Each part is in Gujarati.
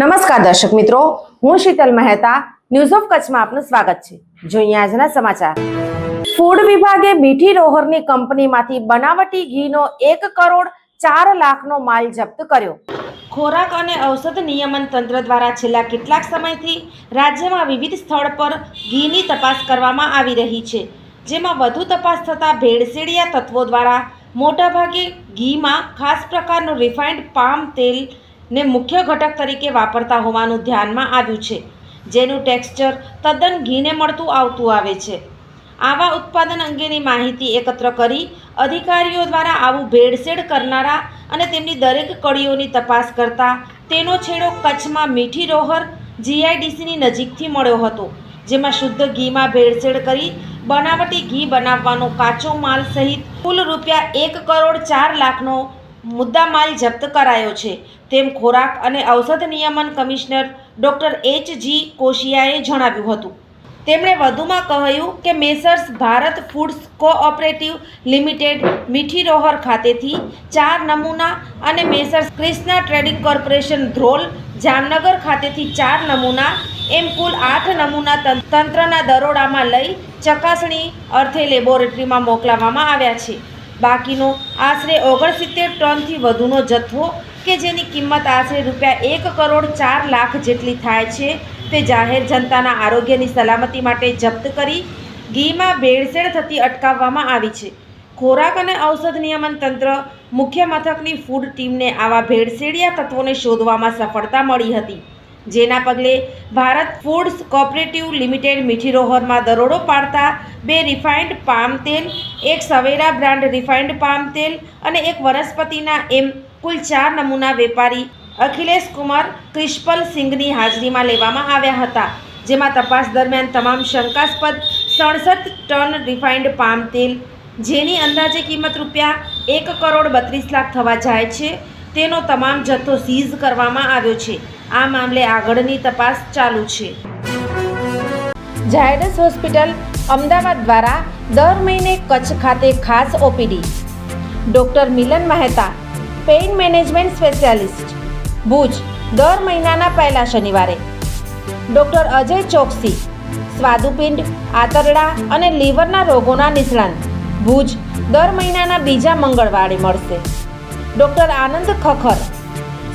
નમસ્કાર દર્શક મિત્રો, હું શીતલ મહેતા ન્યૂઝ ઓફ કચ્છમાં આપનું સ્વાગત છે. જોઈએ આજના સમાચાર. ફૂડ વિભાગે મીઠી રોહરની કંપનીમાંથી બનાવટી ઘીનો એક કરોડ ચાર લાખનો માલ જપ્ત કર્યો. ખોરાક અને ઔષધ નિયમન તંત્ર દ્વારા છેલ્લા કેટલાક સમયથી રાજ્યમાં વિવિધ સ્થળ પર ઘીની તપાસ કરવામાં આવી રહી છે, જેમાં વધુ તપાસ થતાં ભેળસેળિયા તત્વો દ્વારા મોટાભાગે ઘીમાં ખાસ પ્રકારનું રિફાઇન્ડ પામ તેલ ને મુખ્ય ઘટક તરીકે વાપરતા હોવાનું ધ્યાનમાં આવ્યું છે, જેનું ટેક્સચર તદ્દન ઘીને મળતું આવતું આવે છે. આવા ઉત્પાદન અંગેની માહિતી એકત્ર કરી અધિકારીઓ દ્વારા આવું ભેળસેળ કરનારા અને તેમની દરેક કડીઓની તપાસ કરતા તેનો છેડો કચ્છમાં મીઠી રોહર જીઆઈડીસીની નજીકથી મળ્યો હતો, જેમાં શુદ્ધ ઘીમાં ભેળસેળ કરી બનાવટી ઘી બનાવવાનો કાચો માલ સહિત કુલ રૂપિયા એક કરોડ ચાર લાખનો મુદ્દામાલ જપ્ત કરાયો છે. તેમ ખોરાક અને ઔષધ નિયમન કમિશનર ડૉક્ટર એચ જી કોશિયાએ જણાવ્યું હતું. તેમણે વધુમાં કહ્યું કે messrs Bharat foods cooperative limited Mithi Rohar ખાતેથી ચાર નમૂના અને messrs Krishna trading corporation Dhrol Jamnagar ખાતેથી ચાર નમૂના, એમ કુલ આઠ નમૂના તંત્રના દરોડામાં લઈ ચકાસણી અર્થે લેબોરેટરીમાં મોકલાવવામાં આવ્યા છે. બાકીનો આશરે ઓગણસિત્તેર ટનથી વધુનો જથ્થો કે જેની કિંમત આશરે રૂપિયા એક કરોડ ચાર લાખ જેટલી થાય છે તે જાહેર જનતાના આરોગ્યની સલામતી માટે જપ્ત કરી ઘીમાં ભેળસેળ થતી અટકાવવામાં આવી છે. ખોરાક અને ઔષધ નિયમન તંત્ર મુખ્ય મથકની ફૂડ ટીમને આવા ભેળસેળિયા તત્વોને શોધવામાં સફળતા મળી હતી. જેના પગલે ભારત ફૂડ્સ કોઓપરેટિવ લિમિટેડ મીઠી રોહરમાં દરોડો પાડતા બે રિફાઇન્ડ પામ તેલ, એક સવેરા બ્રાન્ડ રિફાઇન્ડ પામ તેલ અને એક વનસ્પતિના એમ કુલ ચાર નમૂના વેપારી અખિલેશ કુમાર ક્રિશ્પલ સિંઘની હાજરીમાં લેવામાં આવ્યા હતા, જેમાં તપાસ દરમિયાન તમામ શંકાસ્પદ સડસઠ ટન રિફાઇન્ડ પામ તેલ, જેની અંદાજે કિંમત રૂપિયા એક કરોડ બત્રીસ લાખ થવા જાય છે, તેનો તમામ જથ્થો સીઝ કરવામાં આવ્યો છે. આ મામલે આગળની તપાસ ચાલુ છે. ઝાયડસ હોસ્પિટલ અમદાવાદ દ્વારા દર મહિને કચ્છ ખાતે ખાસ OPD. Doctor Milan Mehta, pain management specialist, Bhuj, દર મહિનાના પહેલા શનિવારે. ડૉક્ટર અજય ચોકસી, સ્વાદુપિંડ, આંતરડા અને લીવરના રોગોના નિષ્ણાંત. ભુજ, દર મહિનાના બીજા મંગળવારે મળશે. Doctor Anand Khakhar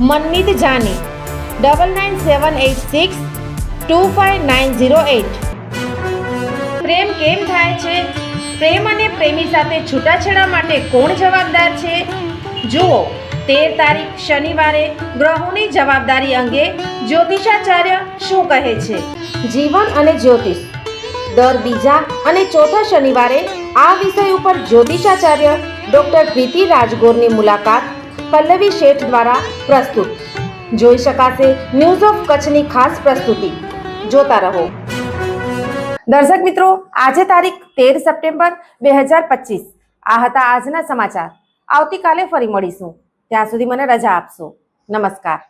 Manmeet Jani. Double nine seven eight six two five nine zero eight પ્રેમ કેમ થાય છે? પ્રેમ અને પ્રેમી સાથે છૂટાછેડા માટે કોણ જવાબદાર છે? જુઓ, તેર તારીખ શનિવારે ગ્રહોની જવાબદારી અંગે જ્યોતિષાચાર્ય શું કહે છે? જીવન અને જ્યોતિષ. દર બીજા અને ચોથા શનિવારે આ વિષય ઉપર જ્યોતિષાચાર્ય ડૉક્ટર પ્રીતિ રાજગોરની મુલાકાત પલ્લવી શેઠ દ્વારા પ્રસ્તુત. જોઈ શકાશે ન્યૂઝ ઓફ કચ્છની ખાસ પ્રસ્તુતિ. જોતા રહો. દર્શક મિત્રો, આજે તારીખ તેર સપ્ટેમ્બર બે હજાર પચીસ. આ હતા આજના સમાચાર. આવતીકાલે ફરી મળીશું. ત્યાં સુધી મને રજા આપશો. નમસ્કાર.